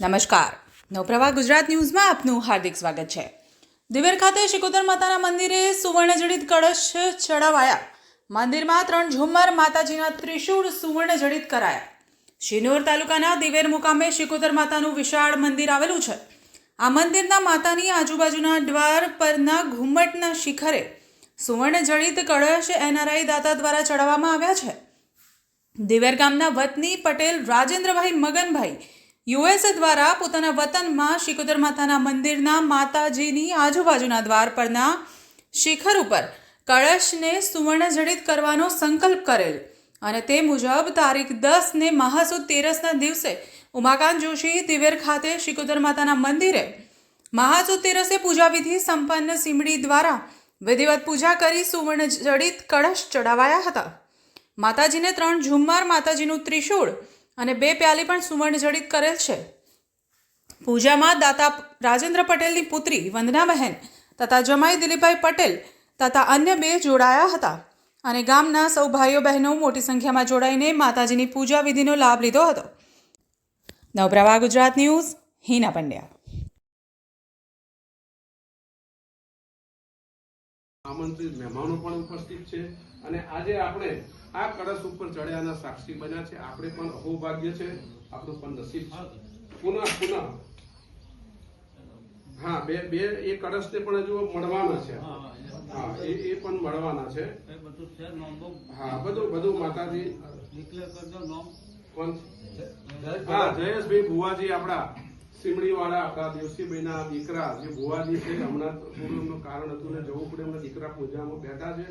નમસ્કાર. નવપ્રવાહ ગુજરાત ન્યૂઝમાં આપનું હાર્દિક સ્વાગત છે. દિવેર ખાતે શિકોતર માતાના મંદિરે સુવર્ણજડિત કળશ ચડાવાયા. મંદિરમાં ત્રણ ઝુમ્મર, માતાજીના ત્રિશુળ સુવર્ણજડિત કરાયા. શિનોર તાલુકાના દિવેર મુકામે શિકોતર માતાનું વિશાળ મંદિર આવેલું છે. આ મંદિરના માતાની આજુબાજુના દ્વાર પરના ઘુમ્મટના શિખરે સુવર્ણજડિત કળશ એનઆરઆઈ દાતા દ્વારા ચડાવવામાં આવ્યા છે. દિવેર ગામના વતની પટેલ, રાજેન્દ્રભાઈ મગનભાઈ યુએસ દ્વારા પોતાના વતનમાં શિકોદર માતાના મંદિરના માતાજીની આજુબાજુના દ્વાર પરના શિખર ઉપર કળશને સુવર્ણજડિત કરવાનો સંકલ્પ કરેલ. અને તે મુજબ તારીખ દસને મહાસુદ તેરસના દિવસે ઉમાકાંત જોશી દિવેર ખાતે શિકોદર માતાના મંદિરે મહાસુદ તેરસે પૂજા વિધિ સંપન્ન સીમડી દ્વારા વિધિવત પૂજા કરી સુવર્ણ જડિત કળશ ચડાવાયા હતા. માતાજીને ત્રણ ઝુમ્માર માતાજીનું ત્રિશૂળ અને બે પ્યાલી પણ સુવર્ણ જડિત કરેલ છે. પૂજામાં દાતા રાજેન્દ્ર પટેલની પુત્રી વંદનાબહેન તથા જમાઈ દિલીપભાઈ પટેલ તથા અન્ય બે જોડાયા હતા. અને ગામના સૌ ભાઈઓ બહેનો મોટી સંખ્યામાં જોડાઈને માતાજીની પૂજા વિધિનો લાભ લીધો હતો. નવપ્રભા ગુજરાત ન્યૂઝ, હિના પંડ્યા. આમંત્રિત મહેમાનો પણ ઉપસ્થિત છે. અને આજે આપણે આ કળશ ઉપર ચડ્યાના સાક્ષી બન્યા છે. આપણે પણ અહોભાગ્ય છે. આપણું પણ નસીબ છે. પુનઃ પુનઃ. હા બે બે એ કળશને પણ હજુ મળવાના છે. હા એ એ પણ મળવાના છે. હા બધું બધું માતાજી. કોણ હા જયેશભાઈ ભુવાજી આપણા સીમડી વાળા આપણા દેવસીભાઈના દીકરા જે ભુવાજી છે હમણાં કારણ હતું ને જવું પડે એમના દીકરા પૂજામાં બેઠા છે.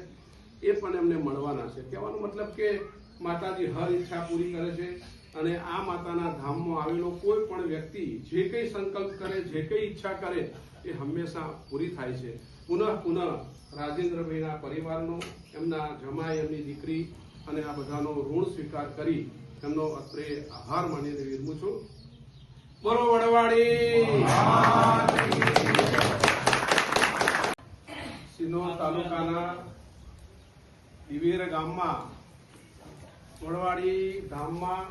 એ પણ એમને મળવાના છે. કહેવાનો મતલબ કે માતાજી હર ઈચ્છા પૂરી કરે છે અને આ માતાના ધામમાં આવેલો કોઈ પણ વ્યક્તિ જે કંઈ સંકલ્પ કરે જે કંઈ ઈચ્છા કરે એ હંમેશા પૂરી થાય છે. પુનઃ પુનઃ રાજેન્દ્રભાઈના પરિવારનો એમના જમાઈ એમની દીકરી અને આ બધાનો ઋણ સ્વીકાર કરી એમનો અત્રે આભાર માનીને વિરમું છું. બરો વડવાડી સિનોર તાલુકાના દિવેર ગામમાં વડવાડી ધામમાં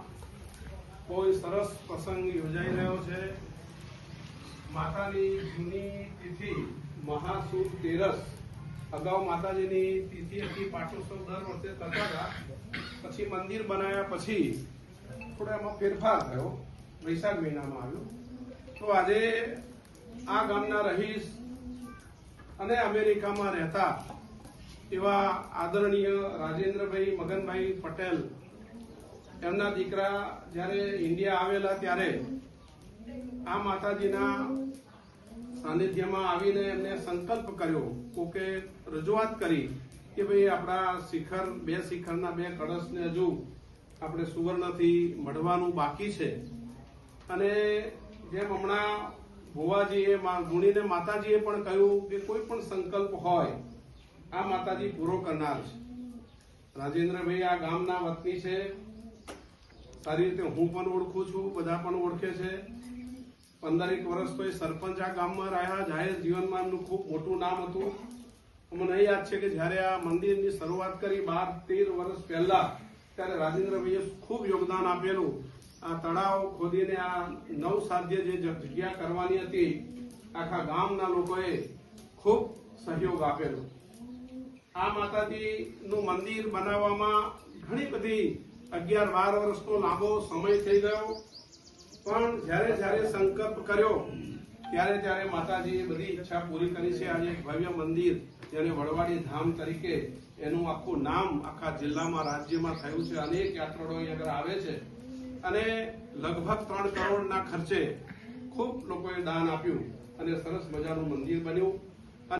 કોઈ સરસ પ્રસંગ યોજાઈ રહ્યો છે. માતાની જૂની તિથિ મહાસુદ તેરસ. અગાઉ માતાજીની તિથિ હતી પાટોત્સવ દર વર્ષે કરતા હતા. પછી મંદિર બનાવ્યા પછી થોડો એમાં ફેરફાર થયો. વૈશાખ મહિનામાં આવ્યો. તો આજે આ ગામના રહીશ અને અમેરિકામાં રહેતા એવા આદરણીય રાજેન્દ્રભાઈ મગનભાઈ પટેલ, એમના દીકરા જ્યારે ઇન્ડિયા આવેલા ત્યારે આ માતાજીના સાનિધ્યમાં આવીને એમને સંકલ્પ કર્યો, કોકે રજૂઆત કરી કે ભાઈ આપણા શિખર, બે શિખરના બે કળશને હજુ આપણે સુવર્ણથી મળવાનું બાકી છે. અને જેમ હમણાં ભુવાજીએ ગુણીને માતાજીએ પણ કહ્યું કે કોઈ પણ સંકલ્પ હોય આ માતાજી પૂરો કરનાર છે. રાજેન્દ્રભાઈ, આ ગામના વતની છે. સારી રીતે હું પણ ઓળખું છું, બધા પણ ઓળખે છે. પંદરેક વર્ષ તો એ સરપંચ આ ગામમાં રહ્યા, જાહેર જીવનમાં એમનું ખૂબ મોટું નામ હતું. મને યાદ છે કે જ્યારે આ મંદિરની શરૂઆત કરી બાર, તેર વર્ષ પહેલા, ત્યારે રાજેન્દ્રભાઈએ ખૂબ યોગદાન આપેલું. આ તળાવ ખોદીને આ નવ સાધ્ય જે જગ્યા કરવાની હતી, આખા ગામના લોકોએ ખૂબ સહયોગ આપેલો. આ માતાજીનું મંદિર બનાવવામાં ઘણી બધી અગિયાર બાર વર્ષનો લાંબો સમય થઈ ગયો. પણ જ્યારે જ્યારે સંકલ્પ કર્યો, ત્યારે ત્યારે માતાજીએ બધી ઈચ્છા પૂરી કરી છે. આજે એક ભવ્ય મંદિર જેને વડવાડી ધામ તરીકે એનું આખું નામ આખા જિલ્લામાં, રાજ્યમાં થયું છે. અનેક યાત્રાળુઓ આગળ આવે છે. અને લગભગ ત્રણ કરોડના ખર્ચે ખૂબ લોકોએ દાન આપ્યું અને સરસ મજાનું મંદિર બન્યું.